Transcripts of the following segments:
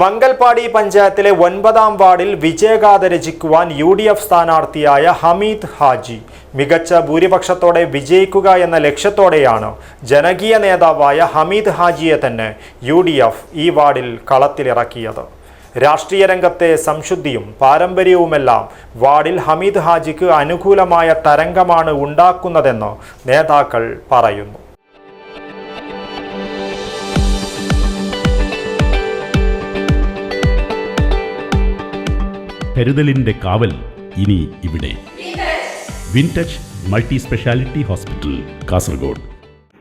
മംഗൽപാടി പഞ്ചായത്തിലെ ഒൻപതാം വാർഡിൽ വിജയഗാഥ രചിക്കുവാൻ യു ഡി എഫ് സ്ഥാനാർത്ഥിയായ ഹമീദ് ഹാജി മികച്ച ഭൂരിപക്ഷത്തോടെ വിജയിക്കുക എന്ന ലക്ഷ്യത്തോടെയാണ് ജനകീയ നേതാവായ ഹമീദ് ഹാജിയെ തന്നെ യു ഡി എഫ് ഈ വാർഡിൽ കളത്തിലിറക്കിയത്. രാഷ്ട്രീയ രംഗത്തെ സംശുദ്ധിയും പാരമ്പര്യവുമെല്ലാം വാർഡിൽ ഹമീദ് ഹാജിക്ക് അനുകൂലമായ തരംഗമാണ് ഉണ്ടാക്കുന്നതെന്ന് നേതാക്കൾ പറയുന്നു. കരുതലിന്റെ കാവൽ ഇനി ഇവിടെ. Wintouch multi speciality hospital Kasaragod.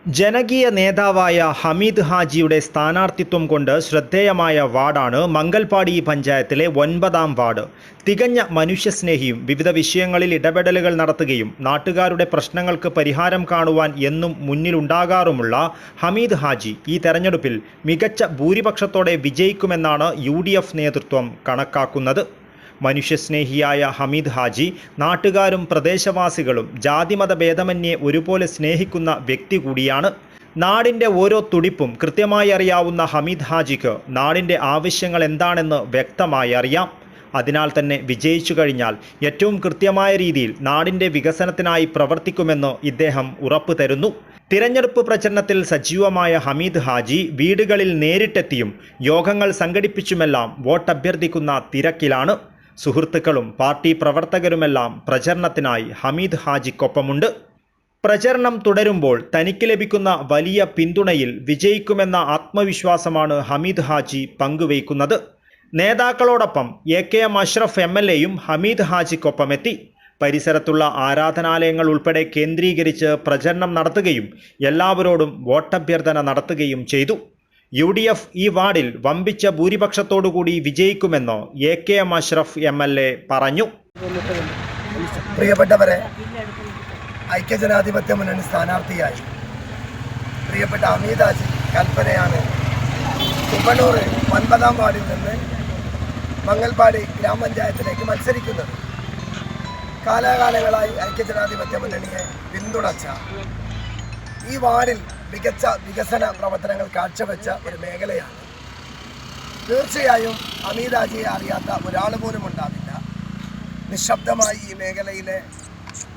ജനകീയ നേതാവായ ഹമീദ് ഹാജിയുടെ സ്ഥാനാർത്ഥിത്വം കൊണ്ട് ശ്രദ്ധേയമായ വാർഡാണ് മംഗൽപാടി പഞ്ചായത്തിലെ ഒൻപതാം വാർഡ്. തികഞ്ഞ മനുഷ്യസ്നേഹിയും വിവിധ വിഷയങ്ങളിൽ ഇടപെടലുകൾ നടത്തുകയും നാട്ടുകാരുടെ പ്രശ്നങ്ങൾക്ക് പരിഹാരം കാണുവാൻ എന്നും മുന്നിലുണ്ടാകാറുമുള്ള ഹമീദ് ഹാജി ഈ തെരഞ്ഞെടുപ്പിൽ മികച്ച ഭൂരിപക്ഷത്തോടെ വിജയിക്കുമെന്നാണ് യു നേതൃത്വം കണക്കാക്കുന്നത്. മനുഷ്യസ്നേഹിയായ ഹമീദ് ഹാജി നാട്ടുകാരും പ്രദേശവാസികളും ജാതിമത ഭേദമന്യേ ഒരുപോലെ സ്നേഹിക്കുന്ന വ്യക്തി കൂടിയാണ്. നാടിന്റെ ഓരോ തുടിപ്പും കൃത്യമായി അറിയാവുന്ന ഹമീദ് ഹാജിക്ക് നാടിന്റെ ആവശ്യങ്ങൾ എന്താണെന്ന് വ്യക്തമായി അറിയാം. അതിനാൽ തന്നെ വിജയിച്ചു കഴിഞ്ഞാൽ ഏറ്റവും കൃത്യമായ രീതിയിൽ നാടിന്റെ വികസനത്തിനായി പ്രവർത്തിക്കുമെന്ന് ഇദ്ദേഹം ഉറപ്പു തരുന്നു. തിരഞ്ഞെടുപ്പ് പ്രചരണത്തിൽ സജീവമായ ഹമീദ് ഹാജി വീടുകളിൽ നേരിട്ടെത്തിയും യോഗങ്ങൾ സംഘടിപ്പിച്ചുമെല്ലാം വോട്ടഭ്യർത്ഥിക്കുന്ന തിരക്കിലാണ്. സുഹൃത്തുക്കളും പാർട്ടി പ്രവർത്തകരുമെല്ലാം പ്രചരണത്തിനായി ഹമീദ് ഹാജിക്കൊപ്പമുണ്ട്. പ്രചരണം തുടരുമ്പോൾ തനിക്ക് ലഭിക്കുന്ന വലിയ പിന്തുണയിൽ വിജയിക്കുമെന്ന ആത്മവിശ്വാസമാണ് ഹമീദ് ഹാജി പങ്കുവയ്ക്കുന്നത്. നേതാക്കളോടൊപ്പം A K M Ashraf M L എയും ഹമീദ് ഹാജിക്കൊപ്പമെത്തി. പരിസരത്തുള്ള ആരാധനാലയങ്ങൾ ഉൾപ്പെടെ കേന്ദ്രീകരിച്ച് പ്രചരണം നടത്തുകയും എല്ലാവരോടും വോട്ടഭ്യർത്ഥന നടത്തുകയും ചെയ്തു. യു ഡി എഫ് ഈ വാർഡിൽ വമ്പിച്ച ഭൂരിപക്ഷത്തോടുകൂടി വിജയിക്കുമെന്ന് A K M Ashraf M L A പറഞ്ഞു. പ്രിയപ്പെട്ടവരെ ഐക്യജനാധിപത്യ മുന്നണി സ്ഥാനാർത്ഥിയായി. പ്രിയപ്പെട്ട അമീതാജി കൽപ്പനയാണ്. കുമ്പണൂർ ഒൻപതാം വാർഡിൽ നിന്ന് മംഗൽപാടി ഗ്രാമപഞ്ചായത്തിലേക്ക് മത്സരിക്കുന്നത്. കാലാകാലങ്ങളായി ഐക്യജനാധിപത്യ മുന്നണിയെ പിന്തുണച്ച ഈ വാർഡിൽ മികച്ച വികസന പ്രവർത്തനങ്ങൾ കാഴ്ചവെച്ച ഒരു മേഖലയാണ്. തീർച്ചയായും അമീതാജിയെ അറിയാത്ത ഒരാൾ പോലും ഉണ്ടാവില്ല. നിശബ്ദമായി ഈ മേഖലയിലെ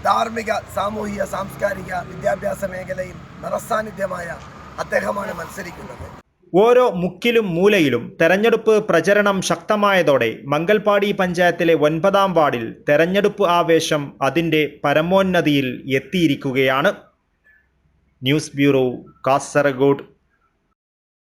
ധാർമ്മിക സാമൂഹിക സാംസ്കാരിക വിദ്യാഭ്യാസ മേഖലയിൽ നിറസാന്നിധ്യമായ അദ്ദേഹമാണ് മത്സരിക്കുന്നത്. ഓരോ മുക്കിലും മൂലയിലും തെരഞ്ഞെടുപ്പ് പ്രചരണം ശക്തമായതോടെ മംഗൽപാടി പഞ്ചായത്തിലെ ഒൻപതാം വാർഡിൽ തെരഞ്ഞെടുപ്പ് ആവേശം അതിന്റെ പരമോന്നതിയിൽ എത്തിയിരിക്കുകയാണ്. News bureau Kasaragod